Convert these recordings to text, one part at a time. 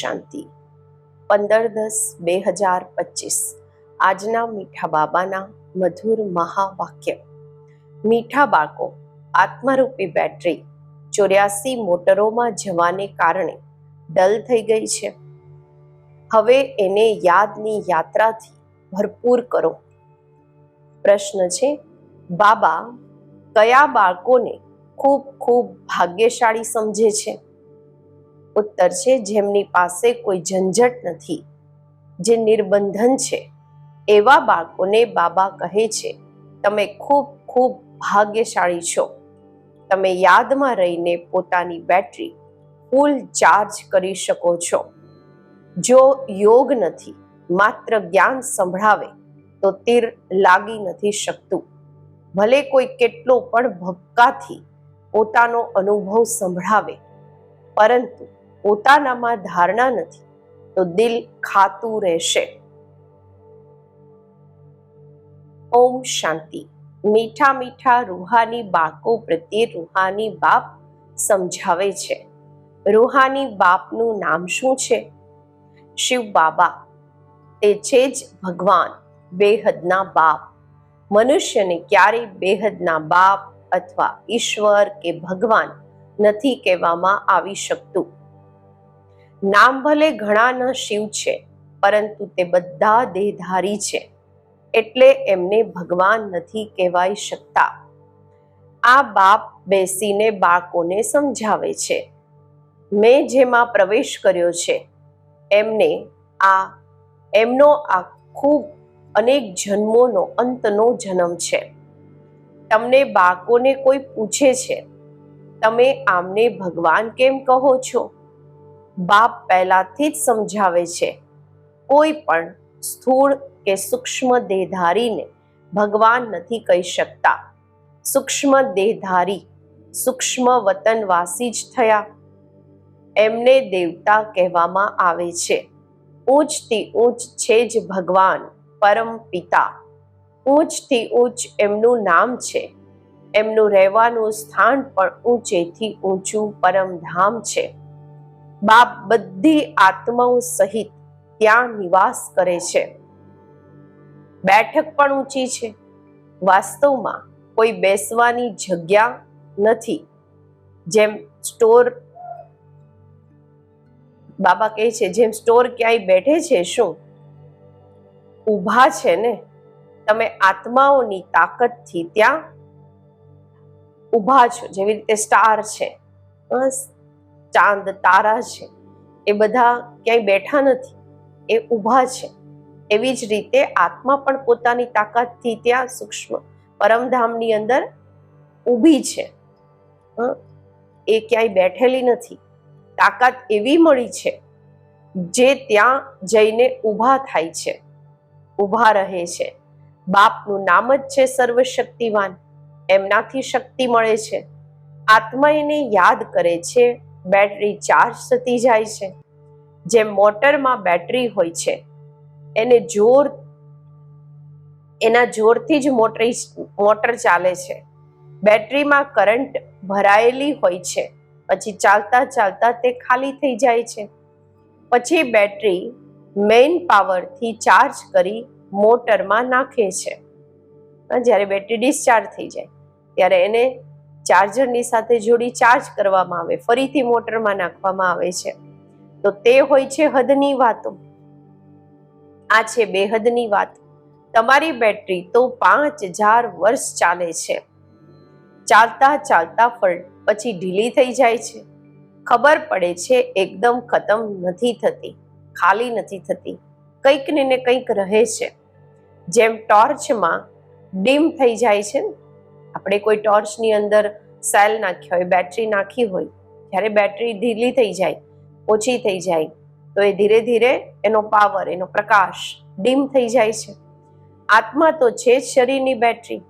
શાંતિ. પંદર દસ બે હજાર પચીસ. આજના મીઠા બાબાના મધુર મહાવાક્ય. મીઠા બાળકો, આત્મરૂપી બેટરી. ચોર્યાસી મોટરોમાં જવાને કારણે ડલ થઈ ગઈ છે. હવે એને યાદની યાત્રાથી ભરપૂર કરો. પ્રશ્ન છે, બાબા કયા બાળકોને ખૂબ ખૂબ ભાગ્યશાળી સમજે છે? ઉત્તર છે, જેમની પાસે કોઈ ઝંઝટ નથી. જે નિર્બંધન છે, એવા બાળકોને બાબા કહે છે, તમે ખૂબ ખૂબ ભાગ્યશાળી છો. તમે યાદમાં રહીને પોતાની બેટરી ફૂલ ચાર્જ કરી શકો છો. જો યોગ નથી, માત્ર જ્ઞાન સંભળાવે, તો તીર લાગી નથી શકતું. ભલે કોઈ કેટલો પણ ભપકાથી પોતાનો અનુભવ સંભળાવે, પરંતુ પોતાનામાં ધારણા નથી, તો દિલ ખાતું રહેશે. ઓમ શાંતિ. મીઠા મીઠા રૂહાની બાળકો પ્રત્યે રૂહાની બાપ સમજાવે છે. રૂહાની બાપનું નામ શું છે? શિવ બાબા. તે છે જ ભગવાન, બેહદના બાપ. મનુષ્યને ક્યારેય બેહદના બાપ અથવા ઈશ્વર કે ભગવાન નથી કહેવામાં આવી શકતું. નામ ભલે ઘણાના શિવ છે, પરંતુ તે બધા દેહધારી છે. એટલે એમને ભગવાન નથી કહેવાઈ શકતા. આ બાપ બેસીને બાળકોને સમજાવે છે. મેં જેમાં પ્રવેશ કર્યો છે, એમને આ, એમનો આ ખૂબ અનેક જન્મોનો, અંતનો જન્મ છે. તમને બાળકોને કોઈ પૂછે છે, તમે આમને ભગવાન કેમ કહો છો? બાપ પહેલાથી જ સમજાવે છે. કોઈ પણ સ્થૂળ કે સૂક્ષ્મ દેહધારીને ભગવાન નથી કહી શકતા. સૂક્ષ્મ દેહધારી, સૂક્ષ્મ વતનવાસી જ થયા. એમને દેવતા કહેવામાં આવે છે. ઊંચથી ઊંચ છે જ ભગવાન, પરમ પિતા. ઊંચથી ઊંચ એમનું નામ છે. એમનું રહેવાનું સ્થાન પણ ઊંચેથી ઊંચું પરમધામ છે. બાપ બધી આત્માઓ સહિત ત્યાં નિવાસ કરે છે. બેઠક પણ ઊંચી છે. વાસ્તવમાં કોઈ બેસવાની જગ્યા નથી. જેમ સ્ટોર બાબા કહે છે, જેમ સ્ટોર ક્યાંય બેઠે છે શું? ઊભા છે ને? તમે આત્માઓની તાકાતથી ત્યાં ઊભા છો. જેવી રીતે સ્ટાર છે. બસ. ચાંદ, તારા છે. એ બધા ક્યાંય બેઠા નથી. એ ઊભા છે. એવી જ રીતે આત્મા પણ પોતાની તાકાતથી ત્યાં સૂક્ષ્મ પરમધામની અંદર ઊભી છે? એ ક્યાંય બેઠેલી નથી. તાકાત એવી મળી છે જે ત્યાં જઈને ઊભા થાય છે. ઊભા રહે છે. બાપનું નામ જ છે સર્વશક્તિવાન એમનાથી શક્તિ મળે છે. આત્મા એને યાદ કરે છે બેટરી ચાર્જ થતી જાય છે. જે મોટરમાં બેટરી હોય છે, એને જોર, એના જોરથી જ મોટરી, મોટર ચાલે છે. બેટરીમાં કરંટ ભરાયેલી હોય છે, પછી ચાલતા ચાલતા તે ખાલી થઈ જાય છે. પછી બેટરી મેઇન પાવરથી ચાર્જ કરી મોટરમાં નાખે છે. જ્યારે બેટરી ડિસ્ચાર્જ થઈ જાય, ત્યારે એને ચાર્જરની સાથે જોડી ચાર્જ કરવામાં આવે, ફરીથી મોટરમાં નાખવામાં આવે છે. તો તે હોય છે હદની વાતો. આ છે બેહદની વાત. તમારી બેટરી તો પાંચ હજાર વર્ષ ચાલે છે. ચાલતા ચાલતા ફળ પછી ઢીલી થઈ જાય છે. ખબર પડે છે એકદમ ખતમ નથી થતી, ખાલી નથી થતી. કંઈક ને ને કંઈક રહે છે. જેમ ટોર્ચમાં ડીમ થઈ જાય છે આપણે કોઈ ટોર્ચની અંદર સેલ નાખ્યો હોય, બેટરી નાખી હોય, જ્યારે બેટરી ઢીલી થઈ જાય, ઓછી થઈ જાય, તો એ ધીરે ધીરે એનો પાવર એનો પ્રકાશ ડીમ થઈ જાય છે. આત્મા તો છે જ શરીરની બેટરી,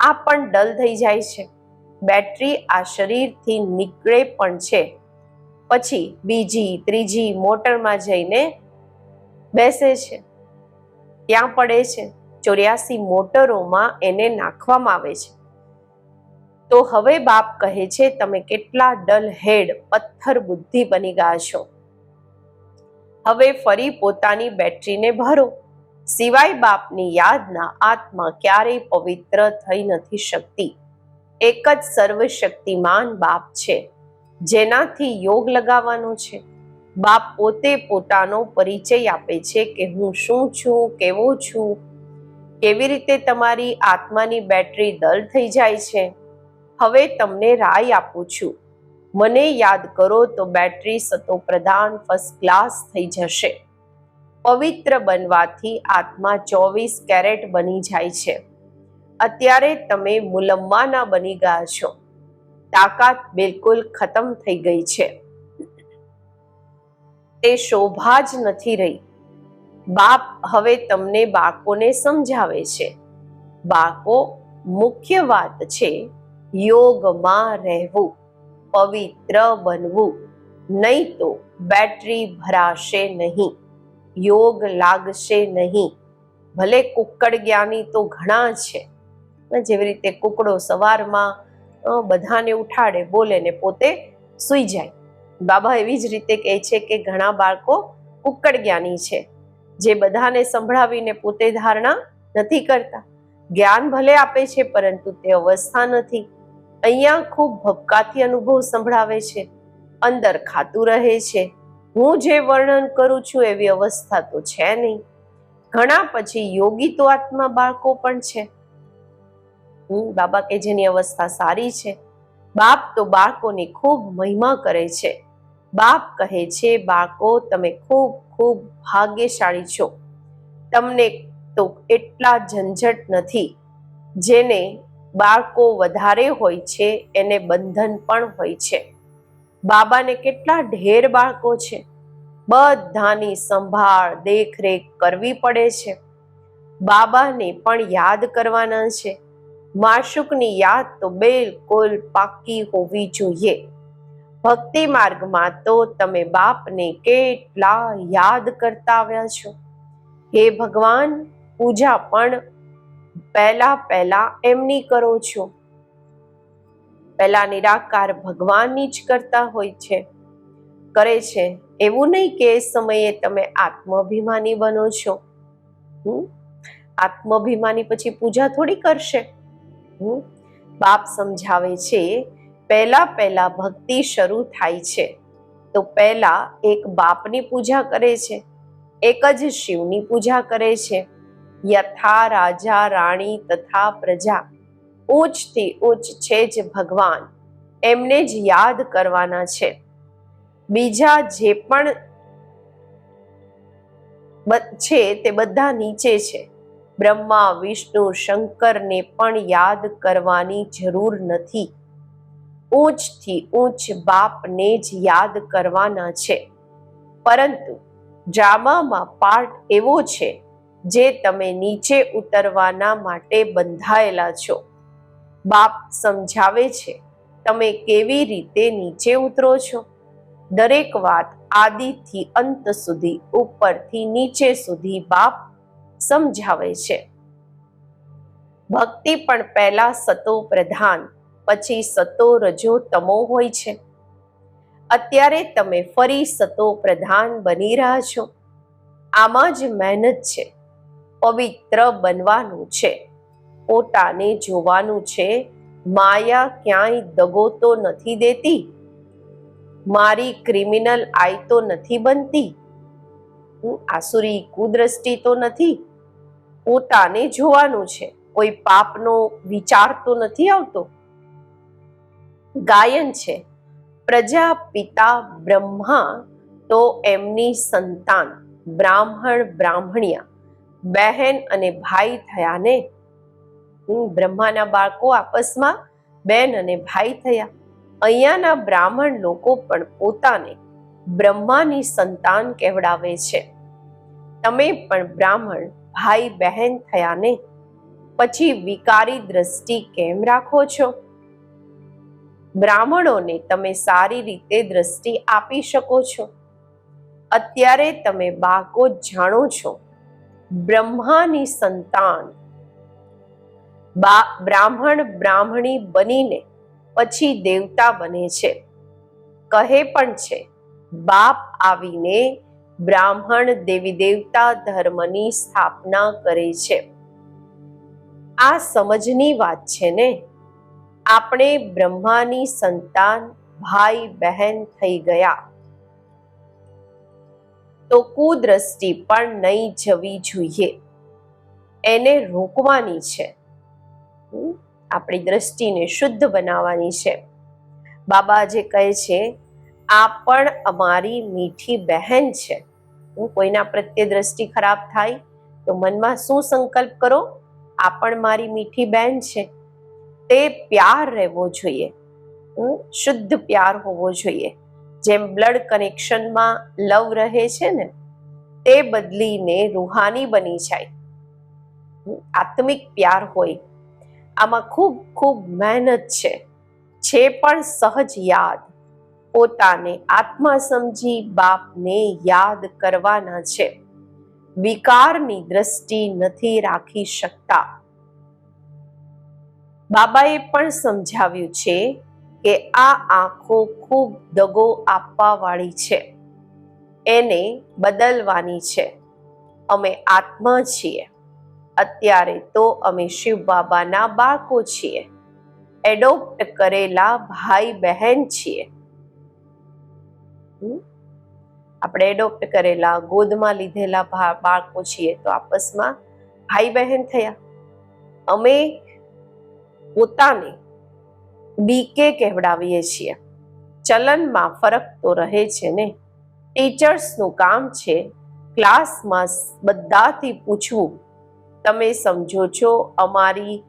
આ પણ ડલ થઈ જાય છે. બેટરી આ શરીરથી નીકળે પણ છે. પછી બીજી, ત્રીજી મોટરમાં જઈને બેસે છે. ત્યાં પડે છે. ચોર્યાસી મોટરોમાં એને નાખવામાં આવે છે. તો હવે બાપ કહે છે, તમે કેટલા ડલ હેડ પથ્થર બુદ્ધિ બની ગયા છો. હવે ફરી પોતાની બેટરીને ભરો. સિવાય બાપની યાદના આત્મા ક્યારેય પવિત્ર થઈ નથી શકતી. એક જ સર્વશક્તિમાન બાપ છે, જેનાથી યોગ લગાવવાનો છે. બાપ પોતે પોતાનો પરિચય આપે છે કે હું શું છું, કેવો છું. કેવી રીતે તમારી આત્માની બેટરી દલ થઈ જાય છે? હવે તમને રાય આપું છું. મને યાદ કરો તો બેટરી સતો પ્રધાન ફર્સ્ટ ક્લાસ થઈ જશે. પવિત્ર બનવાથી આત્મા ચોવીસ કેરેટ બની જાય છે. અત્યારે તમે મુલમ્માના બની ગયા છો. તાકાત બિલકુલ ખતમ થઈ ગઈ છે. તે શોભા જ નથી રહી. બાપ હવે તમને બાળકોને સમજાવે છે. બાળકો મુખ્ય વાત છે યોગમાં રહેવું, પવિત્ર બનવું. નહીં તો બેટરી ભરાશે નહીં, યોગ લાગશે નહીં. ભલે કુક્કડ જ્ઞાની તો ઘણા છે. જેવી રીતે કુકડો સવારમાં બધાને ઉઠાડે, બોલે ને પોતે સૂઈ જાય. બાબા એવી જ રીતે કહે છે કે ઘણા બાળકો કુક્કડ જ્ઞાની છે. જે બધાને સંભળાવીને પોતે ધારણા નથી કરતા. જ્ઞાન ભલે આપે છે, પરંતુ તે અવસ્થા નથી. અહીંયા ખૂબ ભપકાથી અનુભવ સંભળાવે છે. અંદર ખાતું રહે છે. હું જે વર્ણન કરું છું એવી અવસ્થા તો છે નહીં. ઘણા પછી યોગી તો આત્મા બાળકો પણ છે. હું બાબા કે જેની અવસ્થા સારી છે. બાપ તો બાળકોની ખૂબ મહિમા કરે છે. બાપ કહે છે, બાળકો, તમે ખૂબ ખૂબ ભાગ્યશાળી છો. તમને તો એટલા ઝંઝટ નથી, જેને બાળકો વધારે હોય છે, એને બંધન પણ હોય છે. બાબાને કેટલા ઢેર બાળકો છે. બધાની સંભાળ, દેખરેખ કરવી પડે છે. બાબાને પણ યાદ કરવાના છે. માશુકની યાદ તો બિલકુલ પાકી હોવી જોઈએ. ભક્તિ માર્ગમાં તો તમે બાપને કેટલા યાદ કરતા આવ્યા છો. હે ભગવાન, પૂજા પણ પહેલા પહેલા એમની કરો છો. પહેલા નિરાકાર ભગવાનની જ કરતા હોય છે. કરે છે. એવું નહીં કે એ સમયે તમે આત્માભિમાની બનો છો? આત્માભિમાની પછી પૂજા થોડી કરશે? બાપ સમજાવે છે, પહેલા પહેલા ભક્તિ શરૂ થાય છે. તો પહેલા એક બાપની પૂજા કરે છે. એક જ શિવની પૂજા કરે છે. યથા રાજા, રાણી તથા પ્રજા. ઉચ્ચથી ઉચ્ચ છે જ ભગવાન. એમને જ યાદ કરવાના છે. બીજા જે પણ છે તે બધા નીચે છે. બ્રહ્મા, વિષ્ણુ, શંકરને પણ યાદ કરવાની જરૂર નથી. ઊંચથી ઊંચ બાપને જ યાદ કરવાના છે. પરંતુ ડ્રામામાં પાર્ટ એવો છે જે તમે નીચે ઉતરવાના માટે બંધાયેલા છો. બાપ સમજાવે છે, તમે કેવી રીતે નીચે ઉતરો છો? દરેક વાત આદિથી અંત સુધી, ઉપરથી નીચે સુધી બાપ સમજાવે છે. ભક્તિ પણ પહેલા સતો પ્રધાન, પછી સતો રજો તમો હોય છે. અત્યારે તમે ફરી સતો પ્રધાન બની રહ્યા છો. આમાં જ મહેનત છે. પવિત્ર બનવાનું છે. પોતાને જોવાનું છે, માયા ક્યાંય દગો તો નથી દેતી? મારી ક્રિમિનલ આઈ તો નથી બનતી? હું આસુરી કુદ્રષ્ટિ તો નથી? પોતાને જોવાનું છે, કોઈ પાપનો વિચાર તો નથી આવતો? ગાયન છે, પ્રજા પિતા બ્રહ્મા તો એમની સંતાન બ્રાહ્મણ બ્રાહ્મણિયા. બહેન અને ભાઈ થયા ને હું બ્રહ્માના બાળકો આપસમાં બેન અને ભાઈ થયા. અહીંયાના બ્રાહ્મણ લોકો પણ પોતાને બ્રહ્માની સંતાન કહેવડાવે છે. તમે પણ બ્રાહ્મણ, ભાઈ, બહેન થયા ને પછી વિકારી દ્રષ્ટિ કેમ રાખો છો? બ્રાહ્મણોને તમે સારી રીતે દ્રષ્ટિ આપી શકો છો. અત્યારે તમે બાકો જાણો છો બ્રહ્માની સંતાન. બ્રાહ્મણ બ્રાહ્મણી બનીને પછી દેવતા બને છે. કહે પણ છે, બાપ આવીને બ્રાહ્મણ દેવી દેવતા ધર્મની સ્થાપના કરે છે. આ સમજની વાત છે ને? આપણે બ્રહ્માની સંતાન ભાઈ બહેન થઈ ગયા. તો કુદ્રષ્ટિ પણ નહીં જવી જોઈએ. એને રોકવાની છે? આપણી દ્રષ્ટિને શુદ્ધ બનાવવાની છે. બાબા જે કહે છે આ પણ અમારી મીઠી બહેન છે. હું કોઈના પ્રત્યે દ્રષ્ટિ ખરાબ થાય, તો મનમાં શું સંકલ્પ કરો? આ પણ મારી મીઠી બહેન છે. તે પ્યાર રહેવો જોઈએ? શુદ્ધ પ્યાર હોવો જોઈએ. જેમ બ્લડ કનેક્શનમાં લવ રહે છે ને, તે બદલીને રૂહાની બની જાય. આત્મિક પ્યાર હોય. આમાં ખૂબ ખૂબ મહેનત છે. છે પણ સહજ યાદ. પોતાને આત્મા સમજી બાપને યાદ કરવાના છે. વિકારની દ્રષ્ટિ નથી રાખી શકતા. બાબાએ પણ સમજાવ્યું છે કે આ આંખો ખૂબ દગો આપવાવાળી છે. એને બદલવાની છે. અમે આત્મા છીએ. અત્યારે તો અમે શિવ બાબાના બાળકો છીએ. એડોપ્ટ કરેલા ભાઈ બહેન છીએ? આપણે એડોપ્ટ કરેલા, ગોદમાં લીધેલા બાળકો છીએ તો આપસમાં ભાઈ બહેન થયા. અમે પોતાને બીકે કહેવડાવીએ છીએ. ચલનમાં ફરક તો રહે છે ને? ટીચર્સનું કામ છે ક્લાસમાં બધાથી પૂછવું. તમે સમજો છો અમારી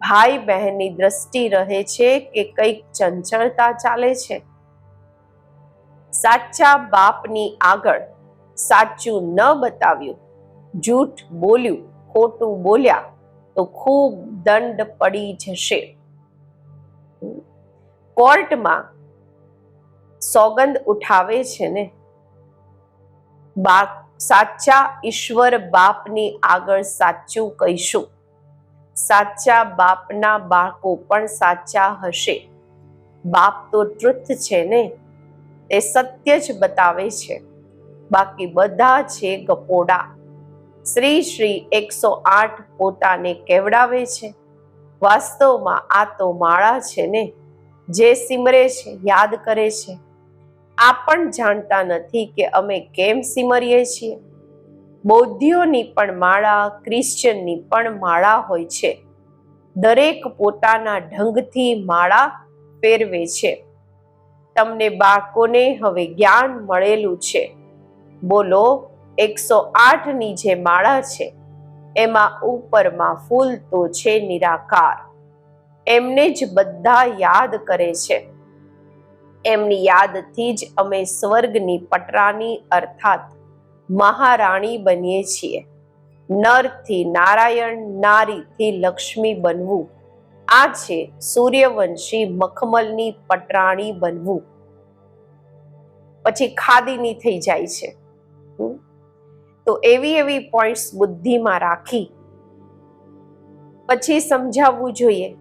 ભાઈ બહેનની દ્રષ્ટિ રહે છે કે કંઈક ચંચળતા ચાલે છે? સાચા બાપની આગળ સાચું ન બતાવ્યું. જૂઠ બોલ્યું, ખોટું બોલ્યા તો ખૂબ દંડ પડી જશે. કોર્ટમાં સોગંદ ઉઠાવે છે ને? બાપ સાચા ઈશ્વર બાપની આગળ સાચું કહીશું. સાચા બાપના બાળકો પણ સાચા હશે. બાપ તો ટ્રુથ છે ને? એ સત્ય જ બતાવે છે. બાકી બધા છે ગપોડા. શ્રી શ્રી એકસો આઠ પોતાને કેવડાવે છે? વાસ્તવમાં આ તો માળા છે ને? જે સિમરે છે, યાદ કરે છે. આ પણ જાણતા નથી કે અમે કેમ સિમરીએ છીએ. બૌદ્ધિઓની પણ માળા, ક્રિશ્ચનની પણ માળા હોય છે. દરેક પોતાના ઢંગથી માળા ફેરવે છે. તમને બાળકોને હવે જ્ઞાન મળેલું છે. બોલો, એકસો આઠની જે માળા છે, એમાં ઉપરમાં ફૂલ તો છે નિરાકાર. એમને જ બધા યાદ કરે છે. એમની યાદથી જ અમે સ્વર્ગની પટરાની અર્થાત મહારાણી બનીએ છીએ. નરથી નારાયણ, નારીથી લક્ષ્મી બનવું. આ છે સૂર્યવંશી મખમલની પટરાણી બનવું. પછી ખાદીની થઈ જાય છે? તો એવી એવી પોઈન્ટ્સ બુદ્ધિમાં રાખી. પછી સમજાવવું જોઈએ.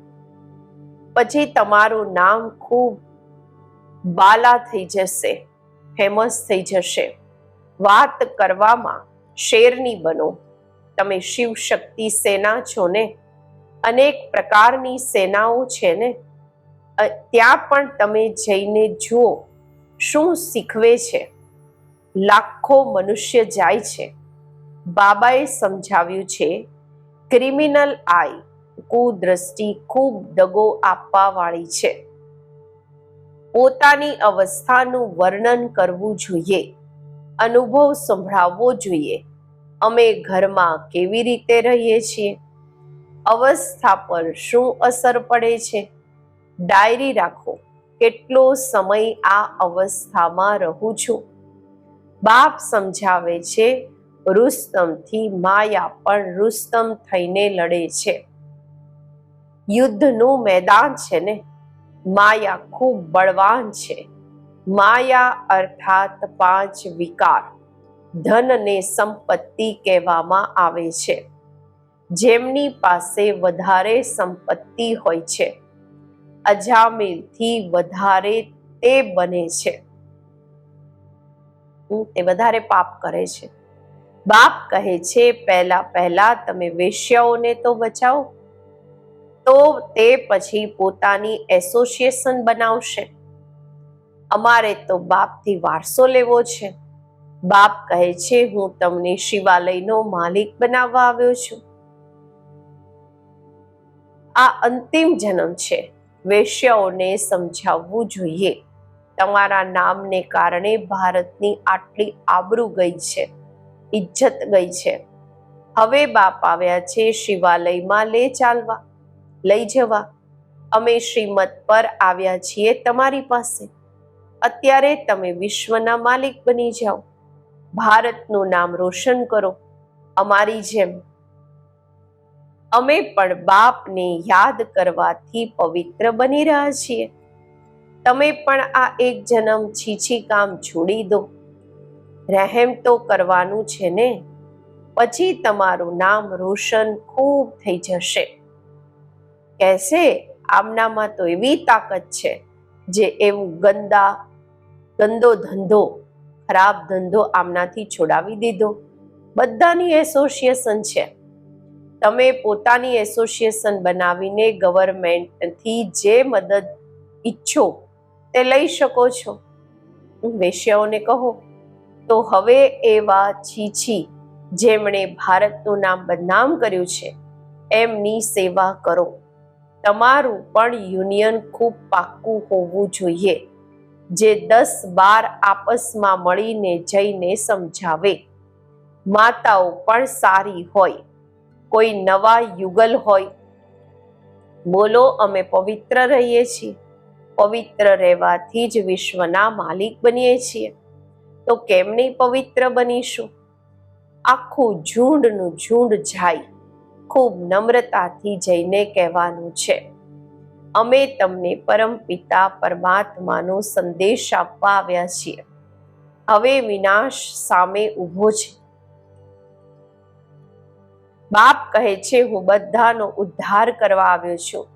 પછી તમારું નામ ખૂબ બાલા થઈ જશે, ફેમસ થઈ જશે. વાત કરવામાં શેરની બનો? તમે શિવ શક્તિ સેના છો ને? અનેક પ્રકારની સેનાઓ છે ને? ત્યાં પણ તમે જઈને જુઓ, શું શીખવે છે? લાખો મનુષ્ય જાય છે. બાબાએ સમજાવ્યું છે, ક્રિમિનલ આઈ કુદ્રષ્ટિ ખૂબ દગો આપવા વાળી છે. પોતાની અવસ્થાનું વર્ણન કરવું જોઈએ, અનુભવ સંભળાવવો જોઈએ. અમે ઘરમાં કેવી રીતે રહીએ છીએ? અવસ્થા પર શું અસર પડે છે? ડાયરી રાખો, કેટલો સમય આ અવસ્થામાં રહું છું? બાપ સમજાવે છે, રુસ્તમથી માયા પણ રુસ્તમ થઈને લડે છે. યુદ્ધનું મેદાન છે ને? માયા ખૂબ બળવાન છે. માયા અર્થાત પાંચ વિકાર. ધનને સંપત્તિ કહેવામાં આવે છે. જેમની પાસે વધારે સંપત્તિ હોય છે. અજામિલથી વધારે તે બને છે. તે વધારે પાપ કરે છે. બાપ કહે છે, પહેલા પહેલા તમે વેશ્યાઓને તો બચાવો તો તે પછી પોતાની એસોસિએશન બનાવશે. અમારે તો બાપથી વારસો લેવો છે. બાપ કહે છે, હું તમને શિવાલયનો માલિક બનાવવા આવ્યો છું. આ અંતિમ જન્મ છે. વેશ્યાઓને સમજાવવું જોઈએ. તમારા નામને કારણે ભારતની આટલી આબરૂ ગઈ છે. ઇજ્જત ગઈ છે. હવે બાપ આવ્યા છે શિવાલયમાં લે ચાલવા. લઈ જવા. અમે શ્રીમત પર આવ્યા છીએ તમારી પાસે. અત્યારે તમે વિશ્વના માલિક બની જાઓ. ભારતનું નામ રોશન કરો. અમારી જેમ. અમે પણ બાપને યાદ કરવાથી પવિત્ર બની રહ્યા છીએ. તમે પણ આ એક જન્મ છીછી કામ છોડી દો. રહેમ તો કરવાનું છે ને? પછી તમારું નામ રોશન ખૂબ થઈ જશે. કહેશે, આમનામાં તો એવી તાકાત છે જે એવું ગંદા, ગંદો ધંધો, ખરાબ ધંધો આમનાથી છોડાવી દીધો. બધાની એસોસિએશન છે. તમે પોતાની એસોસિએશન બનાવીને ગવર્મેન્ટથી જે મદદ ઈચ્છો તે લઈ શકો છો. વેશ્યાઓને કહો, તો હવે એવા છીછી જેમણે ભારતનું નામ બદનામ કર્યું છે, એમની સેવા કરો. તમારું પણ યુનિયન ખૂબ પાક્કું હોવું જોઈએ, જે દસ બાર આપસમાં મળીને જઈને સમજાવે. માતાઓ પણ સારી હોય, કોઈ નવા યુગલ હોય. બોલો, અમે પવિત્ર રહીએ છીએ, પવિત્ર રહેવાથી જ વિશ્વના માલિક બનીએ છીએ. તો કેમ નહીં પવિત્ર બનીશું? આખું ઝુંડનું ઝુંડ જાય ખૂબ નમ્રતાથી જઈને કહેવાનું છે. અમે તમને પરમ પિતા પરમાત્માનો સંદેશ આપવા આવ્યા છીએ. હવે વિનાશ સામે ઊભો છે. બાપ કહે છે, હું બધાનો ઉદ્ધાર કરવા આવ્યો છું.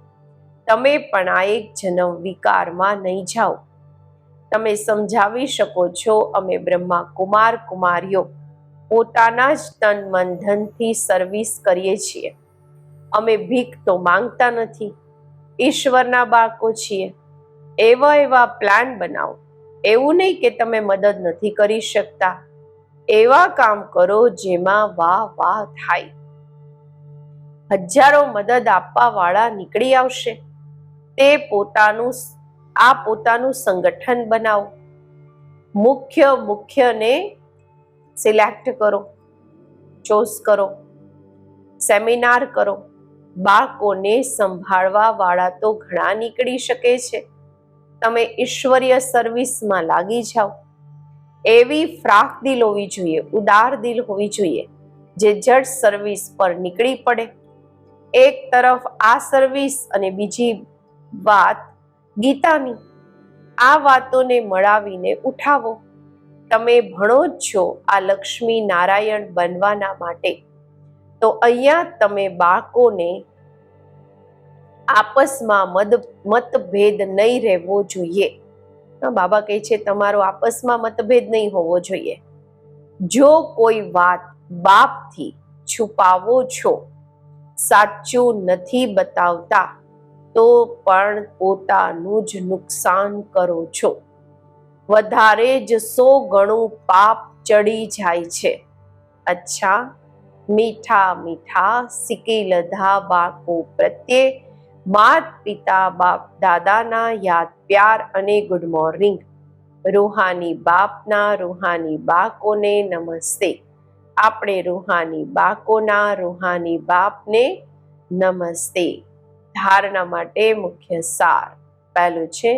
તમે પણ આ એક જન્મ વિકારમાં નહીં જાઓ. તમે સમજાવી શકો છો, અમે બ્રહ્મા કુમાર કુમારીઓ પોતાના જ તન મન ધનથી સર્વિસ કરીએ છીએ. અમે ભીખ તો માંગતા નથી. ઈશ્વરના બાળકો છીએ. એવા એવા પ્લાન બનાવો. એવું નહીં કે તમે મદદ નથી કરી શકતા. એવા કામ કરો જેમાં વાહ વાહ થાય. હજારો મદદ આપવા વાળા નીકળી આવશે. તે પોતાનું આ પોતાનું સંગઠન બનાવો. મુખ્ય મુખ્યને સિલેક્ટ કરો ચોસ કરો, સેમિનાર કરો. બાળકોને સંભાળવા વાળા તો ઘણા નીકળી શકે છે. તમે ઈશ્વરીય સર્વિસમાં લાગી જાઓ. એવી ફ્રાક દિલ હોવી જોઈએ, ઉદાર દિલ હોવી જોઈએ, જે જડ સર્વિસ પર નીકળી પડે. એક તરફ આ સર્વિસ અને બીજી વાત ગીતાની. આ વાતોને મળાવીને ઉઠાવો. તમે ભણો જ છો આ લક્ષ્મી નારાયણ બનવાના માટે. તો અહીંયા તમે બાળકોને આપસમાં મદ, મતભેદ નહીં રહેવો જોઈએ. બાબા કહે છે તમારો આપસમાં મતભેદ નહીં હોવો જોઈએ. જો કોઈ વાત બાપથી છુપાવો છો, સાચું નથી બતાવતા, તો પણ પોતાનું જ નુકસાન કરો છો. વધારે જ સો ગણું પાપ ચડી જાય છે. અચ્છા, મીઠા મીઠા સિકી લધા બાળકો પ્રત્યે માત પિતા બાપ દાદાના યાદ, પ્યાર અને ગુડ મોર્નિંગ રૂહાની બાપના રૂહાની બાકોને નમસ્તે. આપણે રૂહાની બાકોના રૂહાની બાપને નમસ્તે. ધારણા માટે મુખ્ય સાર પહેલું છે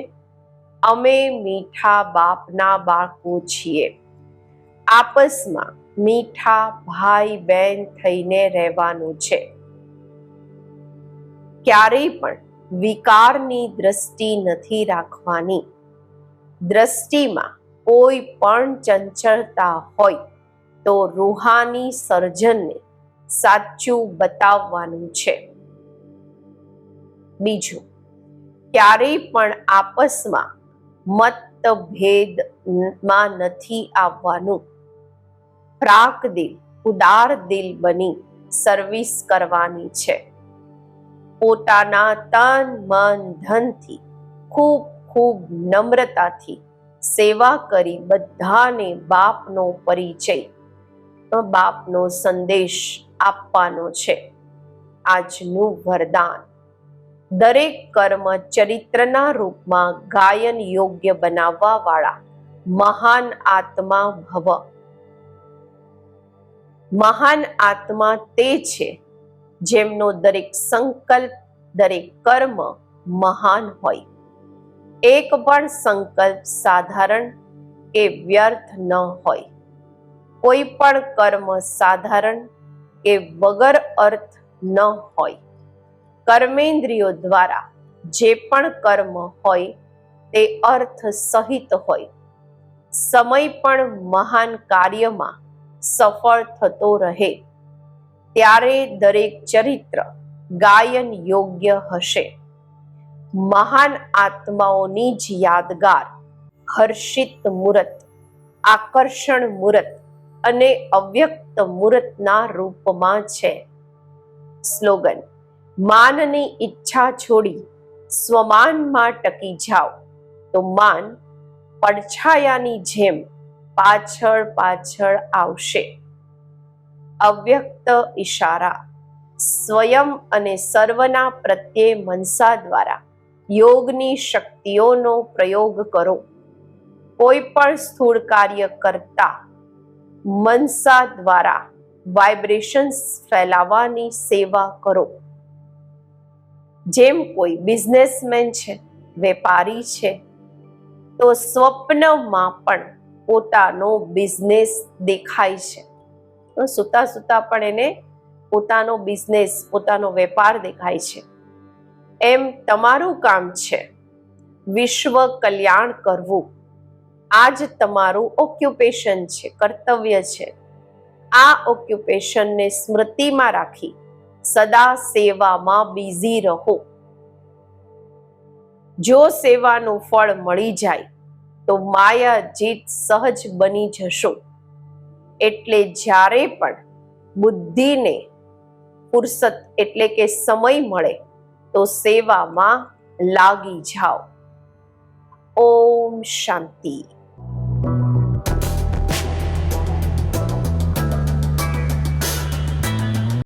અમે મીઠા બાપના બાળકો છીએ. આપસમાં મીઠા ભાઈ બહેન થઈને રહેવાનું છે. ક્યારેય પણ વિકારની દ્રષ્ટિ નથી રાખવાની. દ્રષ્ટિમાં કોઈ પણ ચંચળતા હોય તો રૂહાની સર્જનને સાચું બતાવવાનું છે. બીજું, ક્યારેય પણ આપસમાં મતભેદમાં નથી આવવાનું. પ્રાક દિલ, ઉદાર દિલ બની સર્વિસ કરવાની છે. પોતાના તન, મન, ધનથી, ખૂબ ખૂબ નમ્રતાથી સેવા કરી બધાને બાપનો પરિચય, બાપનો સંદેશ આપવાનો છે. આજનું વરદાન. દરેક કર્મ ચરિત્રના રૂપમાં ગાયન યોગ્ય બનાવવા વાળા મહાન આત્મા ભવ. મહાન આત્મા તે છે જેમનો દરેક સંકલ્પ, દરેક કર્મ મહાન હોય. એક પણ સંકલ્પ સાધારણ કે વ્યર્થ ન હોય. કોઈ પણ કર્મ સાધારણ કે વગર અર્થ ન હોય. કર્મેન્દ્રિયો દ્વારા જે પણ કર્મ હોય તે અર્થ સહિત હોય. સમય પણ મહાન કાર્યમાં સફળ થતો રહે. ત્યારે દરેક ચરિત્ર ગાયન યોગ્ય હશે. મહાન આત્માઓની જ યાદગાર, હર્ષિત મૂરત, આકર્ષણ મૂરત અને અવ્યક્ત મૂરતના રૂપમાં છે. સ્લોગન માનની ઈચ્છા છોડી સ્વમાનમાં ટકી જાઓ. તો માન પડછાયાની જેમ પાછળ પાછળ આવશે. અવ્યક્ત ઈશારા સ્વયં અને સર્વના પ્રત્યે મનસા દ્વારા યોગની શક્તિઓનો પ્રયોગ કરો. કોઈ પણ સ્થૂળ કાર્ય કરતા મનસા દ્વારા વાઇબ્રેશન્સ ફેલાવવાની સેવા કરો. જેમ કોઈ બિઝનેસમેન છે, વેપારી છે, તો સ્વપ્નમાં પણ પોતાનો બિઝનેસ દેખાય છે. સૂતા સુતા પણ એને પોતાનો બિઝનેસ, પોતાનો વેપાર દેખાય છે. એમ તમારું કામ છે વિશ્વ કલ્યાણ કરવું. આ જ તમારું ઓક્યુપેશન છે, કર્તવ્ય છે. આ ઓક્યુપેશનને સ્મૃતિમાં રાખી સદા સેવામાં બિઝી રહો. જો સેવાનું ફળ મળી જાય, તો માયા જીત સહજ બની જશો. એટલે જ્યારે પણ બુદ્ધિને ફુરસત એટલે કે સમય મળે, તો સેવામાં લાગી જાઓ. ઓમ શાંતિ.